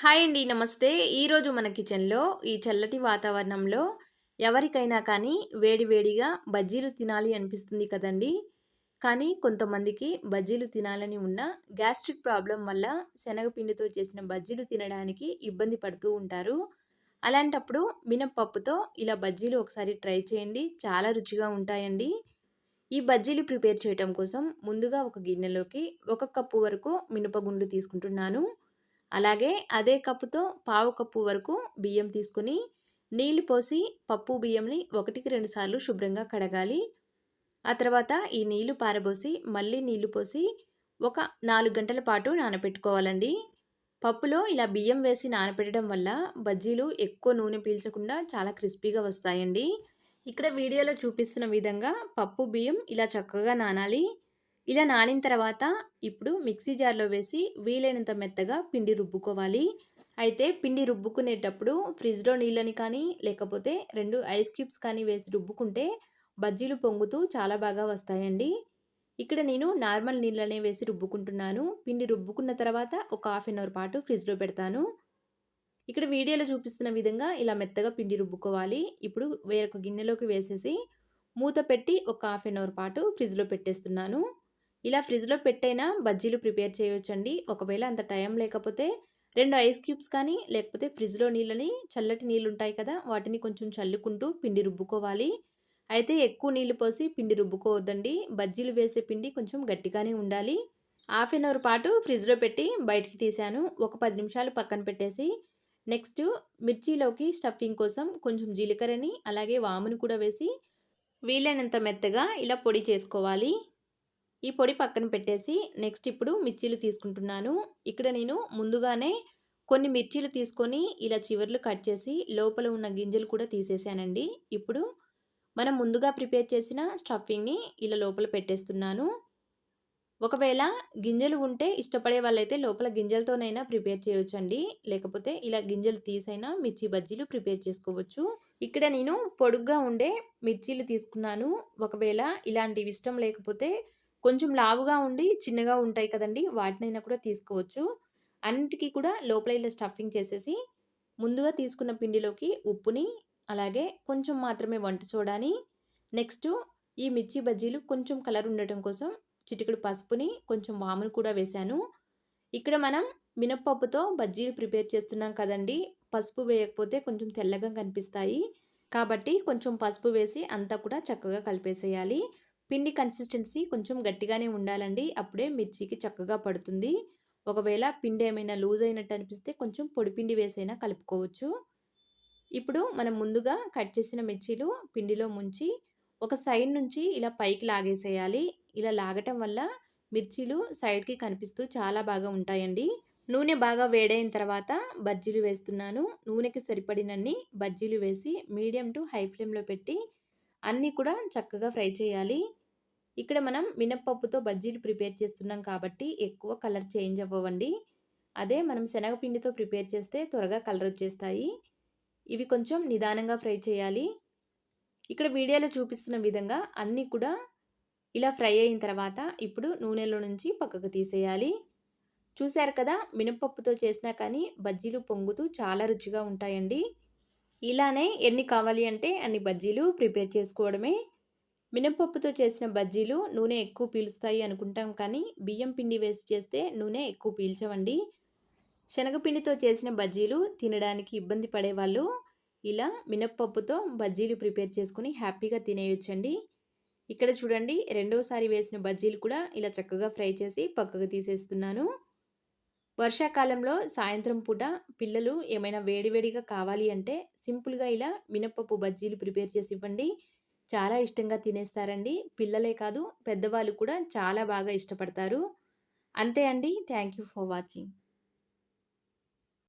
Hi అండి నమస్తే. ఈరోజు మన కిచెన్లో ఈ చల్లటి వాతావరణంలో ఎవరికైనా కానీ వేడివేడిగా బజ్జీలు తినాలి అనిపిస్తుంది కదండి. కానీ కొంతమందికి బజ్జీలు తినాలని ఉన్న గ్యాస్ట్రిక్ ప్రాబ్లం వల్ల శనగపిండితో చేసిన బజ్జీలు తినడానికి ఇబ్బంది పడుతూ ఉంటారు. అలాంటప్పుడు మినప్పప్పుతో ఇలా బజ్జీలు ఒకసారి ట్రై చేయండి. చాలా రుచిగా ఉంటాయండి. ఈ బజ్జీలు ప్రిపేర్ చేయటం కోసం ముందుగా ఒక గిన్నెలోకి ఒక కప్పు వరకు మినపగుండ్లు తీసుకుంటున్నాను. అలాగే అదే కప్పుతో పావు కప్పు వరకు బియ్యం తీసుకుని నీళ్ళు పోసి పప్పు బియ్యంని ఒకటికి రెండుసార్లు శుభ్రంగా కడగాలి. ఆ తర్వాత ఈ నీళ్ళు పారబోసి మళ్ళీ నీళ్ళు పోసి ఒక నాలుగు గంటల పాటు నానబెట్టుకోవాలండి పప్పులో ఇలా బియ్యం వేసి నానబెట్టడం వల్ల బజ్జీలు ఎక్కువ నూనె పీల్చకుండా చాలా క్రిస్పీగా వస్తాయండి. ఇక్కడ వీడియోలో చూపిస్తున్న విధంగా పప్పు బియ్యం ఇలా చక్కగా నానాలి. ఇలా నానిన తర్వాత ఇప్పుడు మిక్సీ జార్లో వేసి వీలైనంత మెత్తగా పిండి రుబ్బుకోవాలి. అయితే పిండి రుబ్బుకునేటప్పుడు ఫ్రిడ్జ్లో నీళ్ళని కానీ లేకపోతే రెండు ఐస్ క్యూబ్స్ కానీ వేసి రుబ్బుకుంటే బజ్జీలు పొంగుతూ చాలా బాగా వస్తాయండి. ఇక్కడ నేను నార్మల్ నీళ్ళనే వేసి రుబ్బుకుంటున్నాను. పిండి రుబ్బుకున్న తర్వాత ఒక హాఫ్ అన్ అవర్ పాటు ఫ్రిడ్జ్లో పెడతాను. ఇక్కడ వీడియోలో చూపిస్తున్న విధంగా ఇలా మెత్తగా పిండి రుబ్బుకోవాలి. ఇప్పుడు వేరొక గిన్నెలోకి వేసేసి మూత పెట్టి ఒక హాఫ్ అన్ అవర్ పాటు ఫ్రిడ్జ్లో పెట్టేస్తున్నాను. ఇలా ఫ్రిడ్జ్లో పెట్టైనా బజ్జీలు ప్రిపేర్ చేయొచ్చండి. ఒకవేళ అంత టైం లేకపోతే రెండు ఐస్ క్యూబ్స్ కానీ లేకపోతే ఫ్రిడ్జ్లో నీళ్ళని చల్లటి నీళ్ళు ఉంటాయి కదా వాటిని కొంచెం చల్లుకుంటూ పిండి రుబ్బుకోవాలి. అయితే ఎక్కువ నీళ్ళు పోసి పిండి రుబ్బుకోవద్దండి. బజ్జీలు వేసే పిండి కొంచెం గట్టిగానే ఉండాలి. హాఫ్ అన్ అవర్ పాటు ఫ్రిడ్జ్లో పెట్టి బయటికి తీశాను. ఒక పది నిమిషాలు పక్కన పెట్టేసి నెక్స్ట్ మిర్చిలోకి స్టఫింగ్ కోసం కొంచెం జీలకర్రని అలాగే వాముని కూడా వేసి వీలైనంత మెత్తగా ఇలా పొడి చేసుకోవాలి. ఈ పొడి పక్కన పెట్టేసి నెక్స్ట్ ఇప్పుడు మిర్చీలు తీసుకుంటున్నాను. ఇక్కడ నేను ముందుగానే కొన్ని మిర్చీలు తీసుకొని ఇలా చివర్లు కట్ చేసి లోపల ఉన్న గింజలు కూడా తీసేసానండి. ఇప్పుడు మనం ముందుగా ప్రిపేర్ చేసిన స్టఫింగ్ని ఇలా లోపల పెట్టేస్తున్నాను. ఒకవేళ గింజలు ఉంటే ఇష్టపడే వాళ్ళైతే లోపల గింజలతోనైనా ప్రిపేర్ చేయొచ్చండి. లేకపోతే ఇలా గింజలు తీసైనా మిర్చి బజ్జీలు ప్రిపేర్ చేసుకోవచ్చు. ఇక్కడ నేను పొడుగ్గా ఉండే మిర్చీలు తీసుకున్నాను. ఒకవేళ ఇలాంటివి ఇష్టం లేకపోతే కొంచెం లావుగా ఉండి చిన్నగా ఉంటాయి కదండి వాటినైనా కూడా తీసుకోవచ్చు. అన్నిటికీ కూడా లోపల ఇలా స్టఫింగ్ చేసేసి ముందుగా తీసుకున్న పిండిలోకి ఉప్పుని అలాగే కొంచెం మాత్రమే వంట సోడాని నెక్స్ట్ ఈ మిర్చి బజ్జీలు కొంచెం కలర్ ఉండటం కోసం చిటికడు పసుపుని కొంచెం వామును కూడా వేశాను. ఇక్కడ మనం మినప్పప్పుతో బజ్జీలు ప్రిపేర్ చేస్తున్నాం కదండి పసుపు వేయకపోతే కొంచెం తెల్లగా కనిపిస్తాయి. కాబట్టి కొంచెం పసుపు వేసి అంతా కూడా చక్కగా కలిపేసేయాలి. పిండి కన్సిస్టెన్సీ కొంచెం గట్టిగానే ఉండాలండి. అప్పుడే మిర్చికి చక్కగా పడుతుంది. ఒకవేళ పిండి ఏమైనా లూజ్ అయినట్టు అనిపిస్తే కొంచెం పొడిపిండి వేసైనా కలుపుకోవచ్చు. ఇప్పుడు మనం ముందుగా కట్ చేసిన మిర్చీలు పిండిలో ముంచి ఒక సైడ్ నుంచి ఇలా పైకి లాగేసేయాలి. ఇలా లాగటం వల్ల మిర్చీలు సైడ్కి కనిపిస్తూ చాలా బాగా ఉంటాయండి. నూనె బాగా వేడైన తర్వాత బజ్జీలు వేస్తున్నాను. నూనెకి సరిపడినన్ని బజ్జీలు వేసి మీడియం టు హై ఫ్లేమ్లో పెట్టి అన్నీ కూడా చక్కగా ఫ్రై చేయాలి. ఇక్కడ మనం మినప్పప్పుతో బజ్జీలు ప్రిపేర్ చేస్తున్నాం కాబట్టి ఎక్కువ కలర్ చేంజ్ అవ్వండి అదే మనం శనగపిండితో ప్రిపేర్ చేస్తే త్వరగా కలర్ వచ్చేస్తాయి. ఇవి కొంచెం నిదానంగా ఫ్రై చేయాలి. ఇక్కడ వీడియోలో చూపిస్తున్న విధంగా అన్నీ కూడా ఇలా ఫ్రై అయిన తర్వాత ఇప్పుడు నూనెలో నుంచి పక్కకు తీసేయాలి. చూశారు కదా మినపప్పుతో చేసినా కానీ బజ్జీలు పొంగుతూ చాలా రుచిగా ఉంటాయండి. ఇలానే ఎన్ని కావాలి అంటే అన్ని బజ్జీలు ప్రిపేర్ చేసుకోవడమే. మినపప్పుతో చేసిన బజ్జీలు నూనె ఎక్కువ పీలుస్తాయి అనుకుంటాం కానీ బియ్యం పిండి వేసి చేస్తే నూనె ఎక్కువ పీల్చవండి. శనగపిండితో చేసిన బజ్జీలు తినడానికి ఇబ్బంది పడేవాళ్ళు ఇలా మినప్పప్పుతో బజ్జీలు ప్రిపేర్ చేసుకుని హ్యాపీగా తినేయొచ్చండి. ఇక్కడ చూడండి రెండోసారి వేసిన బజ్జీలు కూడా ఇలా చక్కగా ఫ్రై చేసి పక్కకు తీసేస్తున్నాను. వర్షాకాలంలో సాయంత్రం పూట పిల్లలు ఏమైనా వేడివేడిగా కావాలి అంటే సింపుల్గా ఇలా మినప్పప్పు బజ్జీలు ప్రిపేర్ చేసి ఇవ్వండి. చాలా ఇష్టంగా తినేస్తారండి. పిల్లలే కాదు పెద్దవాళ్ళు కూడా చాలా బాగా ఇష్టపడతారు. అంతే అండి. Thank you for watching.